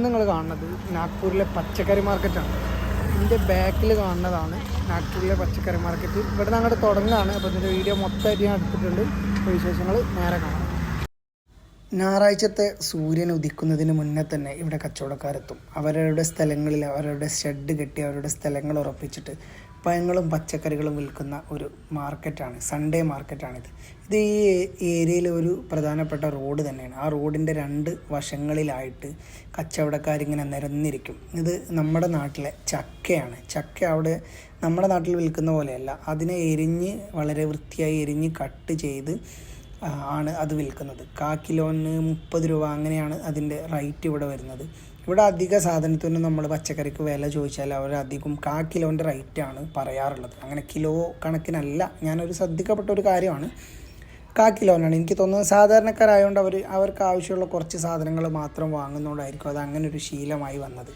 നിന്ന് നിങ്ങൾ കാണുന്നത് നാഗ്പൂരിലെ പച്ചക്കറി മാർക്കറ്റാണ്. ഇതിന്റെ ബാക്കിൽ കാണുന്നതാണ് നാഗ്പൂരിലെ പച്ചക്കറി മാർക്കറ്റ്. ഇവിടെ അങ്ങോട്ട് തുടങ്ങുകയാണ്. അപ്പോൾ ഇതിന്റെ വീഡിയോ മൊത്തമായിട്ട് ഞാൻ എടുത്തിട്ടുണ്ട്. വിശേഷങ്ങൾ നേരെ കാണാം. ഞായറാഴ്ചത്തെ സൂര്യൻ ഉദിക്കുന്നതിന് മുന്നേ തന്നെ ഇവിടെ കച്ചവടക്കാരെത്തും. അവരവരുടെ സ്ഥലങ്ങളിൽ അവരുടെ ഷെഡ് കെട്ടി അവരുടെ സ്ഥലങ്ങൾ ഉറപ്പിച്ചിട്ട് പഴങ്ങളും പച്ചക്കറികളും വിൽക്കുന്ന ഒരു മാർക്കറ്റാണ്. സൺഡേ മാർക്കറ്റാണിത്. ഇത് ഈ ഏരിയയിലെ ഒരു പ്രധാനപ്പെട്ട റോഡ് തന്നെയാണ്. ആ റോഡിന്റെ രണ്ട് വശങ്ങളിലായിട്ട് കച്ചവടക്കാരിങ്ങനെ നിരന്നിരിക്കും. ഇത് നമ്മുടെ നാട്ടിലെ ചക്കയാണ്. ചക്ക അവിടെ നമ്മുടെ നാട്ടിൽ വിൽക്കുന്ന പോലെയല്ല. അതിനെ എരിഞ്ഞ് വളരെ വൃത്തിയായി എരിഞ്ഞ് കട്ട് ചെയ്ത് ആണ് അത് വിൽക്കുന്നത്. കാ കിലോന് മുപ്പത് രൂപ അങ്ങനെയാണ് അതിന്റെ റേറ്റ് ഇവിടെ വരുന്നത്. ഇവിടെ അധിക സാധനത്തിനും നമ്മൾ പച്ചക്കറിക്ക് വില ചോദിച്ചാൽ അവർ അധികം കാ കിലോന്റെ റേറ്റാണ് പറയാറുള്ളത്. അങ്ങനെ കിലോ കണക്കിനല്ല ഞാനൊരു ശ്രദ്ധിക്കപ്പെട്ട ഒരു കാര്യമാണ്. കാ കിലോനാണ്. എനിക്ക് തോന്നുന്നത് സാധാരണക്കാരായതുകൊണ്ട് അവർ അവർക്ക് ആവശ്യമുള്ള കുറച്ച് സാധനങ്ങൾ മാത്രം വാങ്ങുന്നതുകൊണ്ടായിരിക്കും അത് അങ്ങനെ ഒരു ശീലമായി വന്നത്.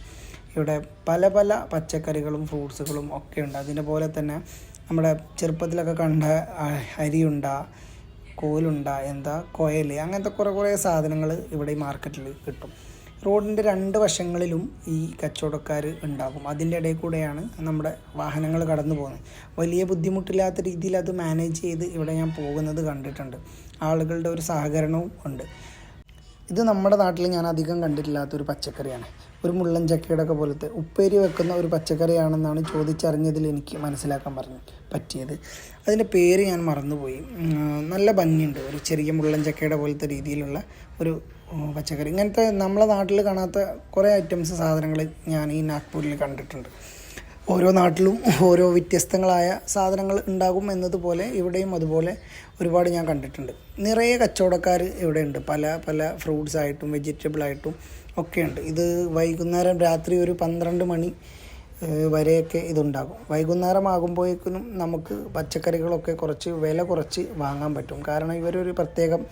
ഇവിടെ പല പല പച്ചക്കറികളും ഫ്രൂട്ട്സുകളും ഒക്കെ ഉണ്ട്. അതിന്റെ പോലെ തന്നെ നമ്മുടെ ചെറുപ്പത്തിലൊക്കെ കണ്ട അരിയുണ്ട കോലുണ്ട എന്താ കൊയൽ അങ്ങനത്തെ കുറേ കുറേ സാധനങ്ങൾ ഇവിടെ ഈ മാർക്കറ്റിൽ കിട്ടും. റോഡിന്റെ രണ്ട് വശങ്ങളിലും ഈ കച്ചവടക്കാർ ഉണ്ടാകും. അതിന്റെ ഇടയിൽ കൂടെയാണ് നമ്മുടെ വാഹനങ്ങൾ കടന്നു പോകുന്നത്. വലിയ ബുദ്ധിമുട്ടില്ലാത്ത രീതിയിൽ അത് മാനേജ് ചെയ്ത് ഇവിടെ ഞാൻ പോകുന്നത് കണ്ടിട്ടുണ്ട്. ആളുകളുടെ ഒരു സഹകരണവും ഉണ്ട്. ഇത് നമ്മുടെ നാട്ടിൽ ഞാൻ അധികം കണ്ടിട്ടില്ലാത്ത ഒരു പച്ചക്കറിയാണ്. ഒരു മുള്ളൻ ചക്കയുടെ ഒക്കെ പോലത്തെ ഉപ്പേരി വെക്കുന്ന ഒരു പച്ചക്കറിയാണെന്നാണ് ചോദിച്ചറിഞ്ഞതിൽ എനിക്ക് മനസ്സിലാക്കാൻ പറഞ്ഞു പറ്റിയത്. അതിന്റെ പേര് ഞാൻ മറന്നുപോയി. നല്ല ഭംഗിയുണ്ട്. ഒരു ചെറിയ മുള്ളൻ ചക്കയുടെ പോലത്തെ രീതിയിലുള്ള ഒരു പച്ചക്കറി. ഇങ്ങനത്തെ നമ്മളെ നാട്ടിൽ കാണാത്ത കുറേ ഐറ്റംസ് സാധനങ്ങൾ ഞാൻ ഈ നാഗ്പൂരിൽ കണ്ടിട്ടുണ്ട്. ഓരോ നാട്ടിലും ഓരോ വ്യത്യസ്തങ്ങളായ സാധനങ്ങൾ ഉണ്ടാകും എന്നതുപോലെ ഇവിടെയും അതുപോലെ ഒരുപാട് ഞാൻ കണ്ടിട്ടുണ്ട്. നിറയെ കച്ചവടക്കാർ ഇവിടെയുണ്ട്. പല പല ഫ്രൂട്ട്സ് ആയിട്ടും വെജിറ്റബിൾ ആയിട്ടും ഒക്കെയുണ്ട്. ഇത് വൈകുന്നേരം രാത്രി ഒരു പന്ത്രണ്ട് മണി വരെയൊക്കെ ഇതുണ്ടാകും. വൈകുന്നേരം ആകുമ്പോഴേക്കും നമുക്ക് പച്ചക്കറികളൊക്കെ കുറച്ച് വില കുറച്ച് വാങ്ങാൻ പറ്റും. കാരണം ഇവരൊരു പ്രത്യേകം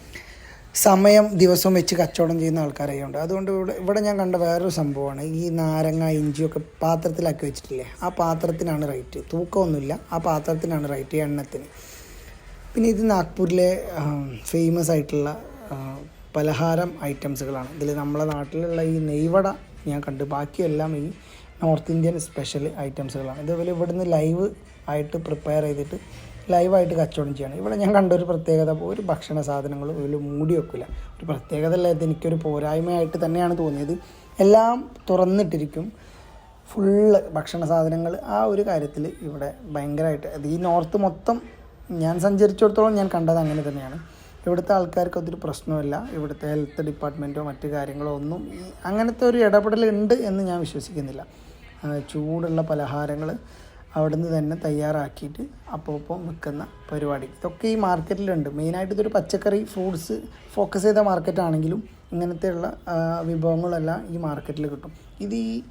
സമയം ദിവസവും വെച്ച് കച്ചവടം ചെയ്യുന്ന ആൾക്കാരെയുണ്ട് അതുകൊണ്ട് ഇവിടെ ഇവിടെ ഞാൻ കണ്ട വേറൊരു സംഭവമാണ്. ഈ നാരങ്ങ ഇഞ്ചിയൊക്കെ പാത്രത്തിലാക്കി വെച്ചിട്ടില്ലേ? ആ പാത്രത്തിനാണ് റൈറ്റ്. തൂക്കമൊന്നുമില്ല. ആ പാത്രത്തിനാണ് റൈറ്റ് എണ്ണത്തിന്. പിന്നെ ഇത് നാഗ്പൂരിലെ ഫേമസ് ആയിട്ടുള്ള പലഹാരം ഐറ്റംസുകളാണ്. ഇതിൽ നമ്മളെ നാട്ടിലുള്ള ഈ നെയ്വട ഞാൻ കണ്ടു. ബാക്കിയെല്ലാം ഈ നോർത്ത് ഇന്ത്യൻ സ്പെഷ്യൽ ഐറ്റംസുകളാണ്. ഇതേപോലെ ഇവിടുന്ന് ലൈവ് ആയിട്ട് പ്രിപ്പയർ ചെയ്തിട്ട് ലൈവായിട്ട് കച്ചവടം ചെയ്യണം. ഇവിടെ ഞാൻ കണ്ട ഒരു പ്രത്യേകത ഒരു ഭക്ഷണ സാധനങ്ങളും ഇതിൽ മൂടി വെക്കില്ല ഒരു പ്രത്യേകത അല്ല ഇത് എനിക്കൊരു പോരായ്മയായിട്ട് തന്നെയാണ് തോന്നിയത്. എല്ലാം തുറന്നിട്ടിരിക്കും. ഫുള്ള് ഭക്ഷണ സാധനങ്ങൾ ആ ഒരു കാര്യത്തിൽ ഇവിടെ ഭയങ്കരമായിട്ട് അത് ഈ നോർത്ത് മൊത്തം ഞാൻ സഞ്ചരിച്ചിടത്തോളം ഞാൻ കണ്ടത് അങ്ങനെ തന്നെയാണ്. ഇവിടുത്തെ ആൾക്കാർക്ക് അതൊരു പ്രശ്നമില്ല. ഇവിടുത്തെ ഹെൽത്ത് ഡിപ്പാർട്ട്മെന്റോ മറ്റു കാര്യങ്ങളോ ഒന്നും അങ്ങനത്തെ ഒരു ഇടപെടൽ ഉണ്ട് എന്ന് ഞാൻ വിശ്വസിക്കുന്നില്ല. ചൂടുള്ള പലഹാരങ്ങൾ അവിടുന്ന് തന്നെ തയ്യാറാക്കിയിട്ട് അപ്പോൾ അപ്പോൾ വിൽക്കുന്ന പരിപാടി. ഇതൊക്കെ ഈ മാർക്കറ്റിലുണ്ട്. മെയിനായിട്ട് ഇതൊരു പച്ചക്കറി ഫ്രൂട്ട്സ് ഫോക്കസ് ചെയ്ത മാർക്കറ്റാണെങ്കിലും ഇങ്ങനത്തെയുള്ള വിഭവങ്ങളെല്ലാം ഈ മാർക്കറ്റിൽ കിട്ടും. ഇത് ഈ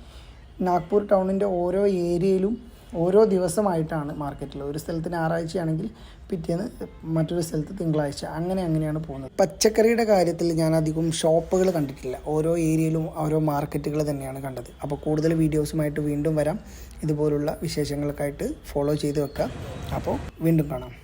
നാഗ്പൂർ ടൗണിന്റെ ഓരോ ഏരിയയിലും ഓരോ ദിവസമായിട്ടാണ് മാർക്കറ്റിൽ ഒരു സ്ഥലത്ത് ഞായറാഴ്ചയാണെങ്കിൽ പിറ്റേന്ന് മറ്റൊരു സ്ഥലത്ത് തിങ്കളാഴ്ച. അങ്ങനെ അങ്ങനെയാണ് പോകുന്നത്. പച്ചക്കറിയുടെ കാര്യത്തിൽ ഞാൻ അധികം ഷോപ്പുകൾ കണ്ടിട്ടില്ല. ഓരോ ഏരിയയിലും ഓരോ മാർക്കറ്റുകൾ തന്നെയാണ് കണ്ടത്. അപ്പോൾ കൂടുതൽ വീഡിയോസുമായിട്ട് വീണ്ടും വരാം. ഇതുപോലുള്ള വിശേഷങ്ങൾക്കായിട്ട് ഫോളോ ചെയ്ത് വെക്കുക. അപ്പോൾ വീണ്ടും കാണാം.